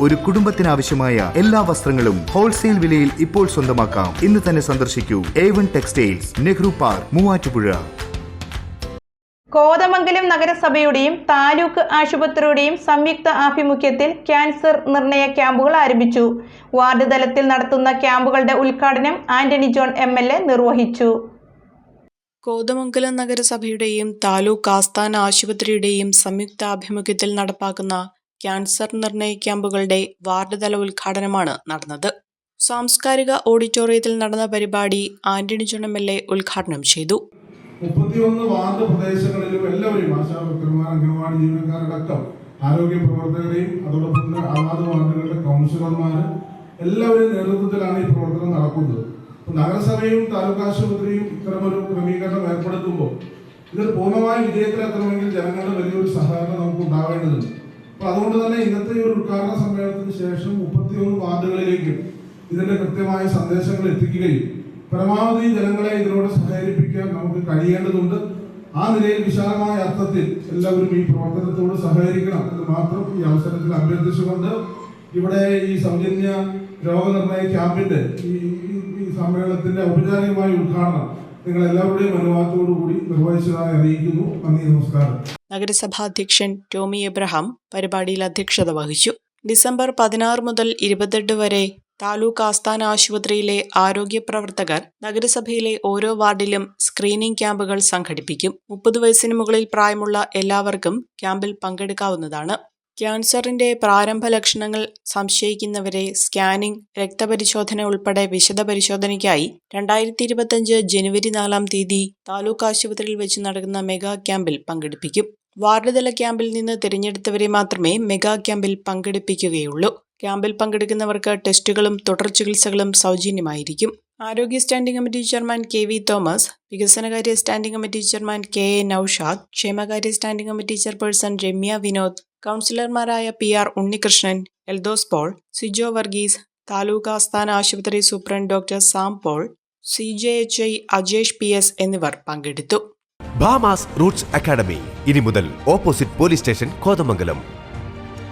ഒരു കുടുംബത്തിനാവശ്യമായ എല്ലാ വസ്ത്രങ്ങളും ഹോൾസെയിൽ വിലയിൽ ഇപ്പോൾ സ്വന്തമാക്കാം. ഇന്ന് തന്നെ സന്ദർശിക്കൂ. A one textiles Nehru park Muvattupuzha. Kothamangalam നഗരസഭയുടെയും taluk ആശുപത്രിയുടെയും സംയുക്ത ആഭിമുഖ്യത്തിൽ ക്യാൻസർ നിർണയ ക്യാമ്പുകൾ ആരംഭിച്ചു. വാർഡ് തലത്തിൽ നടത്തുന്ന ക്യാമ്പുകളുടെ ഉദ്ഘാടനം ആന്റണി ജോൺ എം നിർവഹിച്ചു. കോതമംഗലം നഗരസഭയുടെയും താലൂക്ക് ആസ്ഥാന ആശുപത്രിയുടെയും സംയുക്ത ആഭിമുഖ്യത്തിൽ നടപ്പാക്കുന്ന ക്യാൻസർ നിർണയ ക്യാമ്പുകളുടെ വാർഡ് തല ഉദ്ഘാടനമാണ് നടന്നത്. സാംസ്കാരിക ഓഡിറ്റോറിയത്തിൽ നടന്ന പരിപാടി ആന്റണി ചുണം എൽ എ ഉദ്ഘാടനം ചെയ്തു. മുപ്പത്തിയൊന്ന് വാർഡ് പ്രദേശങ്ങളിലും എല്ലാവരെയും ആശാവർക്കർമാർ അംഗനവാടി ജീവനക്കാരടക്കം ആരോഗ്യ പ്രവർത്തകരെയും അതോടൊപ്പം അതാത് വാർഡുകളുടെ കൗൺസിലർമാർ എല്ലാവരുടെയും നേതൃത്വത്തിലാണ് ഈ പ്രവർത്തനം നടക്കുന്നത്. നഗരസഭയും താലൂക്ക് ആശുപത്രിയും ഇത്തരമൊരു ക്രമീകരണം ഏർപ്പെടുത്തുമ്പോൾ ഇത് പൂർണമായ വിജയത്തിലെത്തണമെങ്കിൽ ജനങ്ങളുടെ അപ്പോൾ അതുകൊണ്ട് തന്നെ ഇന്നത്തെ ഒരു ഉദ്ഘാടന സമ്മേളനത്തിന് ശേഷം മുപ്പത്തിയൊന്ന് വാർഡുകളിലേക്കും ഇതിന്റെ കൃത്യമായ സന്ദേശങ്ങൾ എത്തിക്കുകയും പരമാവധി ജനങ്ങളെ ഇതിനോട് സഹകരിപ്പിക്കാൻ നമുക്ക് കഴിയേണ്ടതുണ്ട്. ആ നിലയിൽ വിശാലമായ അർത്ഥത്തിൽ എല്ലാവരും ഈ പ്രവർത്തനത്തോട് സഹകരിക്കണം എന്ന് മാത്രം ഈ അവസരത്തിൽ അഭ്യർത്ഥിച്ചുകൊണ്ട് ഇവിടെ ഈ സൗജന്യ രോഗനിർണയ ക്യാമ്പിന്റെ ഈ സമ്മേളനത്തിന്റെ ഔപചാരികമായ ഉദ്ഘാടനം നിങ്ങൾ എല്ലാവരുടെയും അനുവാദത്തോടു കൂടി നിർവഹിച്ചതായി അറിയിക്കുന്നു. നമസ്കാരം. നഗരസഭാ അധ്യക്ഷൻ ടോമി എബ്രഹാം പരിപാടിയിൽ അധ്യക്ഷത വഹിച്ചു. ഡിസംബർ പതിനാറ് മുതൽ ഇരുപത്തെട്ട് വരെ താലൂക്ക് ആസ്ഥാന ആശുപത്രിയിലെ ആരോഗ്യ പ്രവർത്തകർ നഗരസഭയിലെ ഓരോ വാർഡിലും സ്ക്രീനിംഗ് ക്യാമ്പുകൾ സംഘടിപ്പിക്കും. മുപ്പത് വയസ്സിന് മുകളിൽ പ്രായമുള്ള എല്ലാവർക്കും ക്യാമ്പിൽ പങ്കെടുക്കാവുന്നതാണ്. ക്യാൻസറിന്റെ പ്രാരംഭ ലക്ഷണങ്ങൾ സംശയിക്കുന്നവരെ സ്കാനിംഗ് രക്തപരിശോധന ഉൾപ്പെടെ വിശദ പരിശോധനയ്ക്കായി രണ്ടായിരത്തി ഇരുപത്തിയഞ്ച് ജനുവരി നാലാം തീയതി താലൂക്ക് ആശുപത്രിയിൽ വെച്ച് നടക്കുന്ന മെഗാ ക്യാമ്പിൽ പങ്കെടുപ്പിക്കും. വാർഡുതല ക്യാമ്പിൽ നിന്ന് തിരഞ്ഞെടുത്തവരെ മാത്രമേ മെഗാ ക്യാമ്പിൽ പങ്കെടുപ്പിക്കുകയുള്ളൂ. ക്യാമ്പിൽ പങ്കെടുക്കുന്നവർക്ക് ടെസ്റ്റുകളും തുടർ ചികിത്സകളും സൗജന്യമായിരിക്കും. ആരോഗ്യ standing committee chairman K V Thomas വികസനകാര്യ standing committee chairman K A Noushad ക്ഷേമകാര്യ standing committee chairperson Ramya Vinod കൗൺസിലർമാരായ പി ആർ ഉണ്ണികൃഷ്ണൻ എൽദോസ് പോൾ സിജോ വർഗീസ് താലൂക്ക് ആസ്ഥാന ആശുപത്രി superintendent doctor Sam Paul C J H I Ajesh P S എന്നിവർ പങ്കെടുത്തു. ബാമാസ് റൂട്ട്സ് അക്കാഡമി ഇനി മുതൽ opposite police station Kothamangalam.